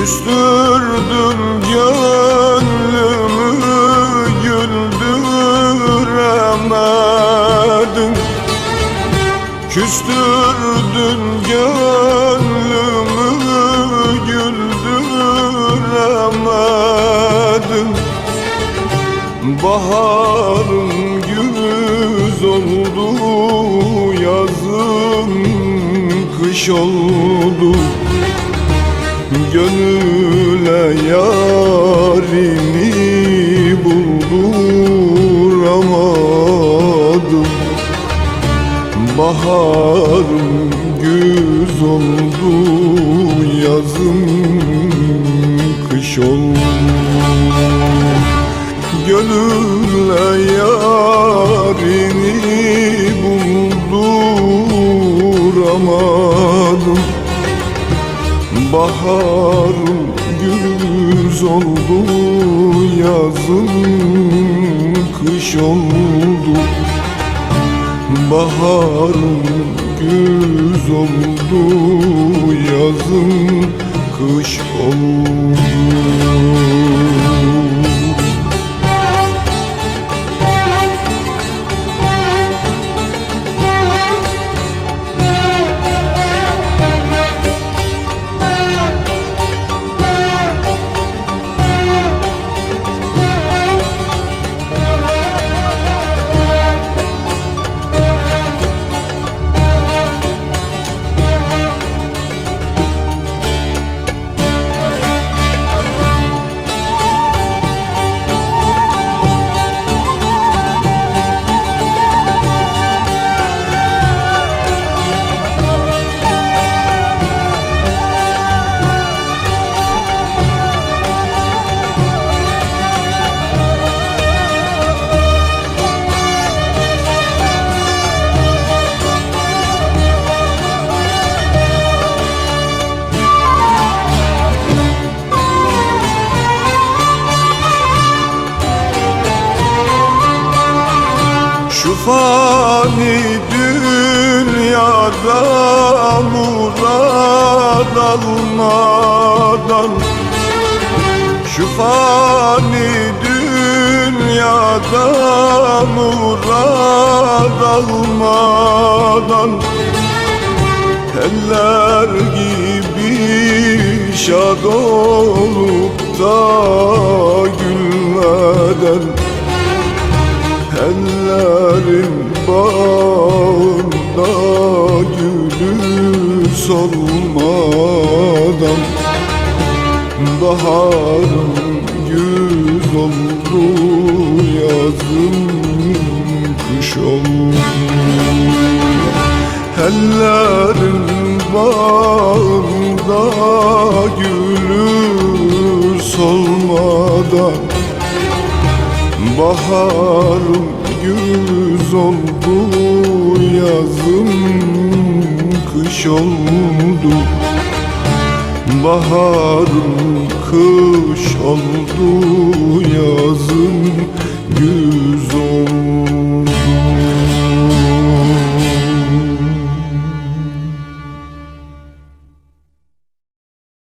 Küstürdün gönlümü güldüremedin Küstürdün gönlümü güldüremedin Baharım güz oldu Yazım kış oldu Gönüle yarini bulduramadım Baharım güz oldu Yazım kış oldu. Gönülle yarini Baharım güz oldu Yazım kış oldu. Baharım güz oldu Yazım kış oldu fani dünyada murad almadan. Şu fani dünyada murad almadan. Eller gibi şad olup da Ellerin bağında gülü solmadan Baharım yüz oldu yazım kış oldu. Ellerin bağında gülü solmadan Baharım güz oldu Yazım kış oldu. Baharım kış oldu Yazım güz oldu